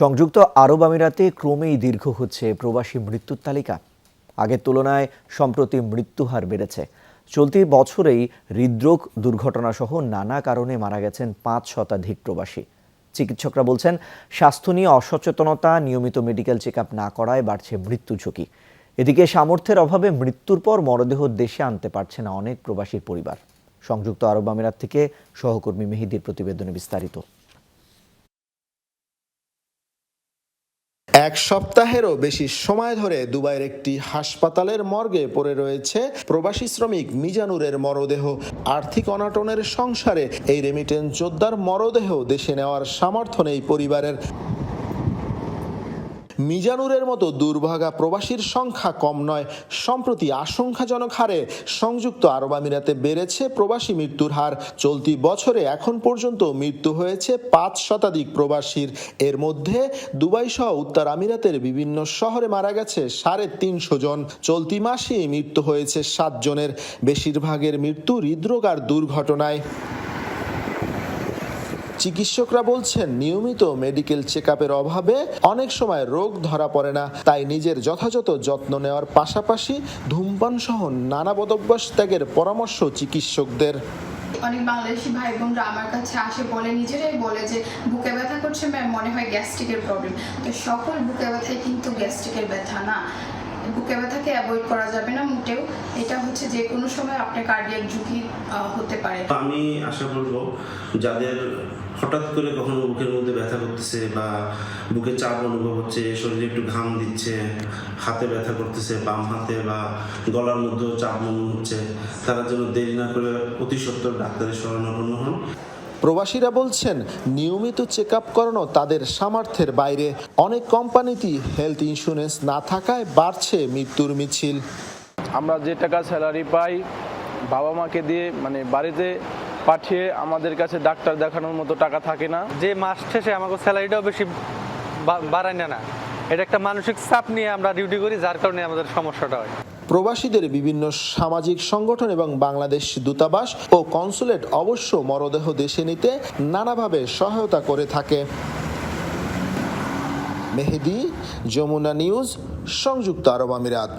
সংযুক্ত আরব আমিরাতে ক্রমেই দীর্ঘ হচ্ছে প্রবাসী মৃত্যুর তালিকা। আগের তুলনায় সম্প্রতি মৃত্যুহার বেড়েছে। চলতি বছরেই হৃদরোগ দুর্ঘটনা সহ নানা কারণে মারা গেছেন পাঁচ শতাধিক প্রবাসী। চিকিৎসকরা বলছেন, স্বাস্থ্য নিয়ে অসচেতনতা, নিয়মিত মেডিকেল চেক না করায় বাড়ছে মৃত্যু ঝুঁকি। এদিকে সামর্থ্যের অভাবে মৃত্যুর পর মরদেহ দেশে আনতে পারছে না অনেক প্রবাসীর পরিবার। সংযুক্ত আরব আমিরাত থেকে সহকর্মী মেহিদির প্রতিবেদনে বিস্তারিত। এক সপ্তাহেরও বেশি সময় ধরে দুবাইয়ের একটি হাসপাতালের মর্গে পড়ে রয়েছে প্রবাসী শ্রমিক মিজানুরের মরদেহ। আর্থিক অনাটনের সংসারে এই রেমিটেন্স যোদ্ধার মরদেহ দেশে নেওয়ার সামর্থ্য নেই পরিবারের। মিজানুরের মতো দুর্ভাগা প্রবাসীর সংখ্যা কম নয়, সম্প্রতি আশঙ্কাজনক হারে সংযুক্ত আরব আমিরাতে বেড়েছে প্রবাসী মৃত্যুর হার। চলতি বছরে এখন পর্যন্ত মৃত্যু হয়েছে পাঁচ শতাধিক প্রবাসীর। এর মধ্যে দুবাই সহ উত্তর আমিরাতের বিভিন্ন শহরে মারা গেছে সাড়ে তিনশো জন। চলতি মাসেই মৃত্যু হয়েছে সাত জনের। বেশিরভাগের মৃত্যু হৃদরোগ আর দুর্ঘটনায়। চিকিৎসকরা বলছেন, নিয়মিত মেডিকেল চেক অভাবে অনেক সময় রোগ ধরা পড়ে না। তাই নিজের যথাযথ যত্ন নেওয়ার পাশাপাশি ধূমপান সহ নানা বদভ্যাস ত্যাগের পরামর্শ চিকিৎসকদের। অনেক বাংলাদেশি ভাই বোনরা আমার কাছে আসে, বলে, নিজেরাই বলে যে, বুকে ব্যথা করছে, ম্যাম, মনে হয় গ্যাস্ট্রিকের প্রবলেম। তো সকল বুকে ব্যথাই কিন্তু গ্যাস্ট্রিকের ব্যথা না। বুকে ব্যথাকে অ্যাভয়েড করা যাবে না মোটেও। এটা হচ্ছে যে কোনো সময় আপনার কার্ডিয়াক ঝুঁকি হতে পারে। আমি আশা করব যাদের হঠাৎ করে কখনো বুকের মধ্যে ব্যথা করতেছে বা বুকে চাপ অনুভব হচ্ছে, শরীরে একটু ঘাম দিচ্ছে, হাতে ব্যথা করতেছে, বাম হাতে বা গলার মধ্যেও চাপ মনে হচ্ছে, তারা যেন দেরি না করে অতি সত্তর ডাক্তারের শরণাপন্ন হন। প্রবাসীরা বলছেন নিয়মিত চেক আপ করানো তাদের সামর্থ্যের বাইরে। অনেক কোম্পানিতেই হেলথ ইন্স্যুরেন্স না থাকায় বাড়ছে মৃত্যুর মিছিল। আমরা যে টাকা স্যালারি পাই বাবা মাকে দিয়ে মানে বাড়িতে পাঠিয়ে আমাদের কাছে ডাক্তার দেখানোর মতো টাকা থাকে না। যে মাস শেষে আমাকে স্যালারিটাও বেশি বা- বাড়ায় না না। এটা একটা মানসিক চাপ নিয়ে আমরা ডিউটি করি যার কারণে আমাদের সমস্যাটা হয়। প্রবাসীদের বিভিন্ন সামাজিক সংগঠন এবং বাংলাদেশ দূতাবাস ও কনসুলেট অবশ্য মরদেহ দেশে নিতে নানাভাবে সহায়তা করে থাকে। মেহেদি, যমুনা নিউজ, সংযুক্ত আরব আমিরাত।